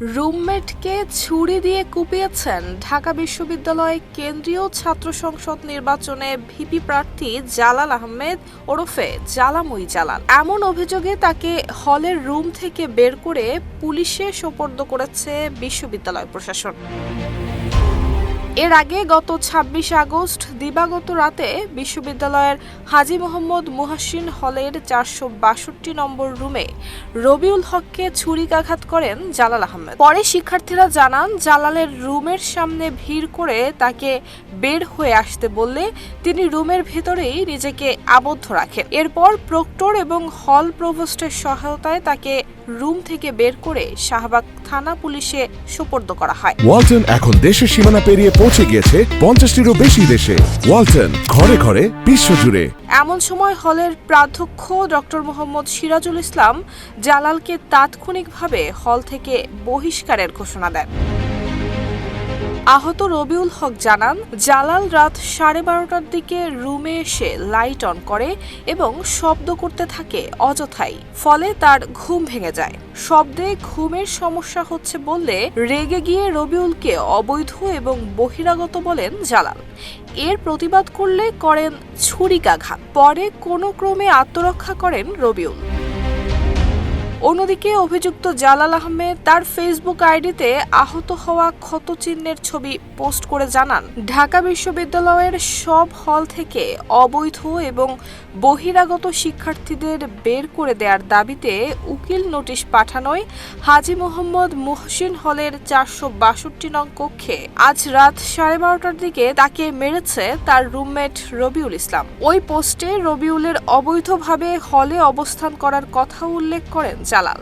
রুমমেটকে ছুরি দিয়ে কুপিয়েছেন ঢাকা বিশ্ববিদ্যালয় কেন্দ্রীয় ছাত্র সংসদ নির্বাচনে ভিপি প্রার্থী জালাল আহমেদ ওরফে জালামুই জালাল। এমন অভিযোগে তাকে হলের রুম থেকে বের করে পুলিশে সোপর্দ করেছে বিশ্ববিদ্যালয় প্রশাসন। এর আগে গত ছাব্বিশ আগস্ট দিবাগত রাতে বিশ্ববিদ্যালয়ের হাজী মোহাম্মদ মুহাসিন হলের চারশো বাষট্টি নম্বর রুমে রবিউল হককে ছুরিকাঘাত করেন জালাল আহমেদ। পরে শিক্ষার্থীরা জানান, জালালের রুমের সামনে ভিড় করে তাকে বের হয়ে আসতে বললে তিনি রুমের ভেতরেই নিজেকে আবদ্ধ রাখেন। এরপর প্রক্টর এবং হল প্রভোস্টের সহায়তায় তাকে রুম থেকে বের করে শাহবাগ থানা পুলিশে সোপর্দ করা হয়। এখন দেশের সীমানা পেরিয়ে পৌঁছে গিয়েছে পঞ্চাশটিরও বেশি দেশে। ওয়ালটন, ঘরে ঘরে, বিশ্বজুড়ে। এমন সময় হলের প্রাধ্যক্ষ ডক্টর মোহাম্মদ সিরাজুল ইসলাম জালালকে তাৎক্ষণিকভাবে হল থেকে বহিষ্কারের ঘোষণা দেন। আহত রবিউল হক জানান, জালাল রাত সাড়ে বারোটার দিকে রুমে এসে লাইট অন করে এবং শব্দ করতে থাকে অযথাই, ফলে তার ঘুম ভেঙে যায়। শব্দে ঘুমের সমস্যা হচ্ছে বললে রেগে গিয়ে রবিউলকে অবৈধ এবং বহিরাগত বলেন জালাল। এর প্রতিবাদ করলে করেন ছুরিকাঘাত। পরে কোনো ক্রমে আত্মরক্ষা করেন রবিউল। অন্যদিকে অভিযুক্ত জালাল আহমেদ তার ফেসবুক আইডিতে আহত হওয়া ক্ষত চিহ্নের ছবি পোস্ট করে জানান। ঢাকা বিশ্ববিদ্যালয়ের সব হল থেকে অবৈধ এবং বহিরাগত শিক্ষার্থীদের বের করে দেওয়ার দাবিতে উকিল নোটিশ পাঠানোয় হাজি মোহাম্মদ মুহসিন হলের চারশো বাষট্টি নং কক্ষে আজ রাত সাড়ে বারোটার দিকে তাকে মেরেছে তার রুমমেট রবিউল ইসলাম। ওই পোস্টে রবিউলের অবৈধভাবে হলে অবস্থান করার কথা উল্লেখ করেন জালাল।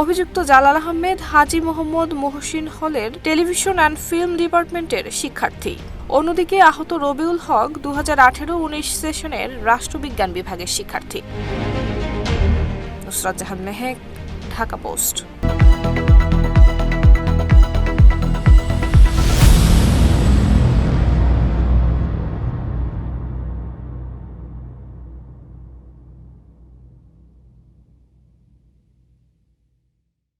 অভিযুক্ত জালাল আহমেদ, হাজি মোহাম্মদ মোহসিন হলের টেলিভিশন অ্যান্ড ফিল্ম ডিপার্টমেন্টের শিক্ষার্থী। অন্যদিকে আহত রবিউল হক দু হাজার আঠেরো উনিশ সেশনের রাষ্ট্রবিজ্ঞান বিভাগের শিক্ষার্থী। নুসরাত জাহান মেহেক, ঢাকা পোস্ট।